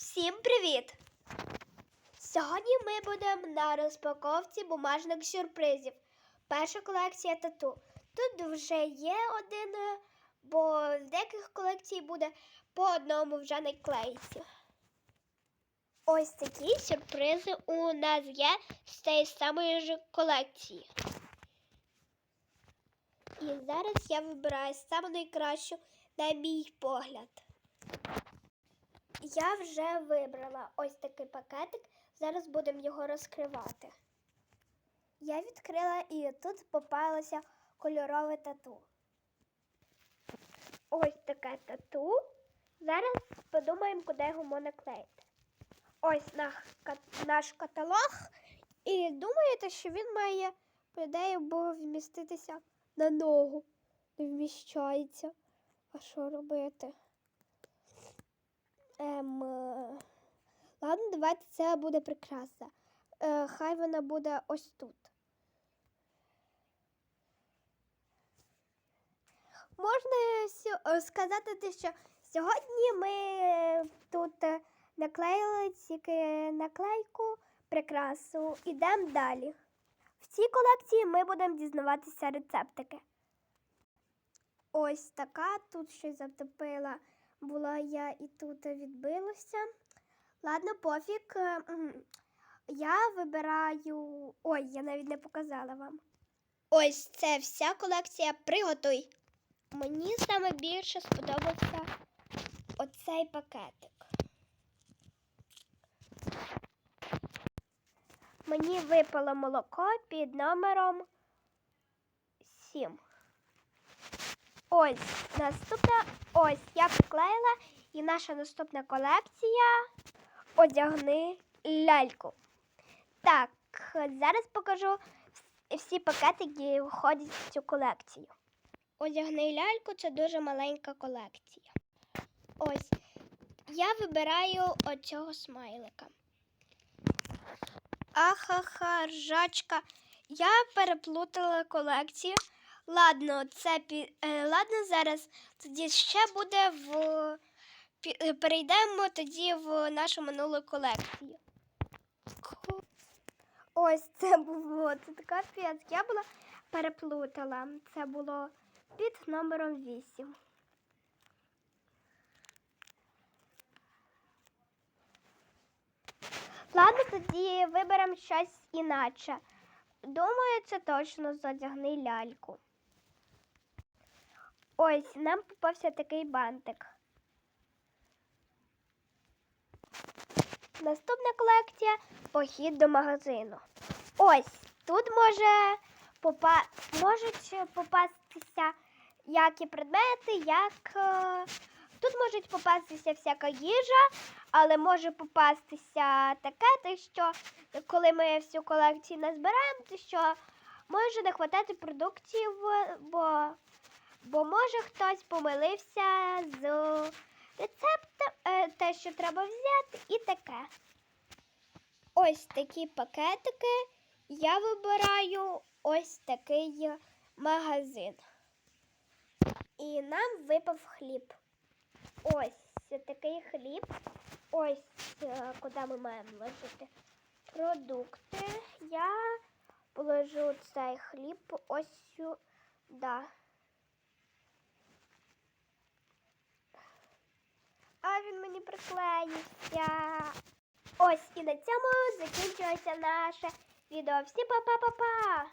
Всім привіт! Сьогодні ми будемо на розпаковці бумажних сюрпризів. Перша колекція тату. Тут вже є один, е, бо в деяких колекцій буде по одному вже не клеїться. Ось такі сюрпризи у нас є з цієї самої ж колекції. І зараз я вибираю саме найкращу, на мій погляд. Я вже вибрала ось такий пакетик. Зараз будемо його розкривати. Я відкрила і тут попалося кольорове тату. Ось таке тату. Зараз подумаємо, куди його можна клеїти. Ось наш, ка- наш каталог. І думаєте, що він має, по ідеї, було вміститися на ногу. Не вміщається. А що робити? Ем, е, ладно, давайте це буде прикраса. Е, хай вона буде ось тут. Можна е, сказати, що сьогодні ми тут е, наклеїли тільки наклейку прикрасу. Ідемо далі. В цій колекції ми будемо дізнаватися рецептики. Ось така, тут щось затопила була я і тут відбилося. Ладно, пофіг. Е, Я вибираю. Ой, я навіть не показала вам. Ось це вся колекція приготуй. Мені саме більше сподобався оцей пакетик. Мені випало молоко під номером 7. Ось наступна. Ось я приклеїла і наша наступна колекція одягни ляльку. Так, зараз покажу всі пакети, які входять в цю колекцію. Одягни ляльку це дуже маленька колекція. Ось я вибираю оцього смайлика. Ахаха, ржачка. Я переплутала колекцію. Ладно, це пі... е, ладно зараз. Тоді ще буде в е, перейдемо тоді в нашу минулу колекцію. Ось це було. Це така п'ять. Я була переплутала. Це було під номером 8. Ладно, тоді виберемо щось інакше. Думаю, це точно задягни ляльку. Ось, нам попався такий бантик. Наступна колекція похід до магазину. Ось тут може попа... можуть попастися як і предмети, як е, тут можуть попастися всяка їжа, але може попастися таке, те, що коли ми всю колекцію назбираємо, то що може не хватати продуктів, бо, бо може хтось помилився з рецептом, е, те, що треба взяти, і таке. Ось такі пакетики. Я вибираю ось такий магазин. І нам випав хліб. Ось такий хліб. Ось е, куди ми маємо вложити продукти. Я положу цей хліб ось сюди. А він мені приклеївся. Ось і на цьому закінчується наше відео. Всі па-па-па-па!